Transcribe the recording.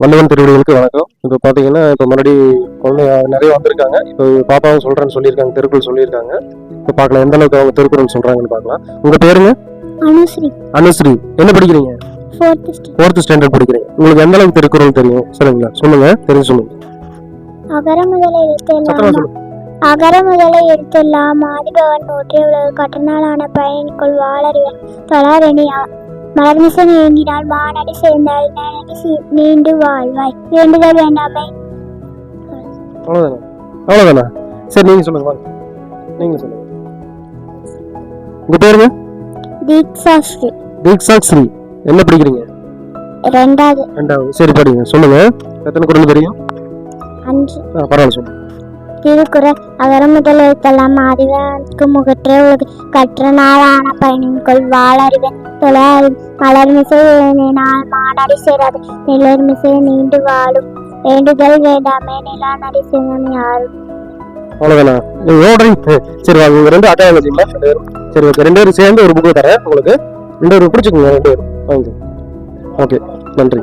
வள்ளுவன் திருவடிகளுக்கு வணக்கம். இப்போ பார்த்தீங்கன்னா இப்போ மறுபடி குழந்தை நிறைய வந்திருக்காங்க. இப்போ பாப்பாவும் சொல்கிறேன்னு சொல்லியிருக்காங்க திருக்குறள் சொல்லியிருக்காங்க. இப்போ பார்க்கலாம் எந்த அளவுக்கு அவங்க திருக்குறள் சொல்கிறாங்கன்னு பார்க்கலாம். உங்கள் பேருங்க? அனுஸ்ரீ. அனுஸ்ரீ. என்ன படிக்கிறீங்க? ஃபோர்த் ஸ்டாண்டர்ட் படிக்கிறீங்க. உங்களுக்கு எந்த அளவுக்கு திருக்குறள் தெரியும்? சொல்லுங்களா சொல்லுங்க தெரியும் சொல்லுங்க. அகர முதல எழுத்தெல்லாம் அகர முதல எழுத்தெல்லாம் ஆதிபவன் போற்றிய உலகு கட்டணாலான பயணிக்குள் வாழறிவன் தொழாரணி மலர்மிசை நீங்கினால் மானடி சேர்ந்தால் நினைவு சி- நீண்டு வாழ்வாய் வேண்டுதல் வேண்டாமை அவ்வளோதானா அவ்வளோதானா சரி நீங்கள் சொல்லுங்க வாங்க நீங்கள் சொல்லுங்க உங்கள் பேருங்க தீக்ஷாஸ்ரீ தீக்ஷா ஸ்ரீ என்ன படிக்கிறீங்க ரெண்டாவது ரெண்டாவது சரி படிங்க சொல்லுங்க எத்தனை குரல் தெரியும் அஞ்சு ஆ பரவாயில்ல சொல்லுங்க திருக்குறள் அகர முதல் எழுத்தெல்லாம் ஆதிபவனுக்கு முகற்றே உலகு கற்ற நாளான பயணிக்குள் வாழறிவன் தொழாரி. மலர்மிசை ஏனினால் மானடி சேராது நிலர்மிசை நீண்டு வாழும். வேண்டுதல் வேண்டாமே நிலானடி சிவம் யாரும் அவ்வளோதானா நீங்கள் ஓடுறீங்க. சரி வாங்க. உங்கள் ரெண்டு அட்டையாக வச்சுங்களா ரெண்டு பேரும். சரி ஓகே. ரெண்டு பேரும் சேர்ந்து ஒரு புக்கு தரேன் உங்களுக்கு. ரெண்டு பேரும் பிடிச்சிக்கோங்க ரெண்டு பேரும். வாங்க. ஓகே. நன்றி.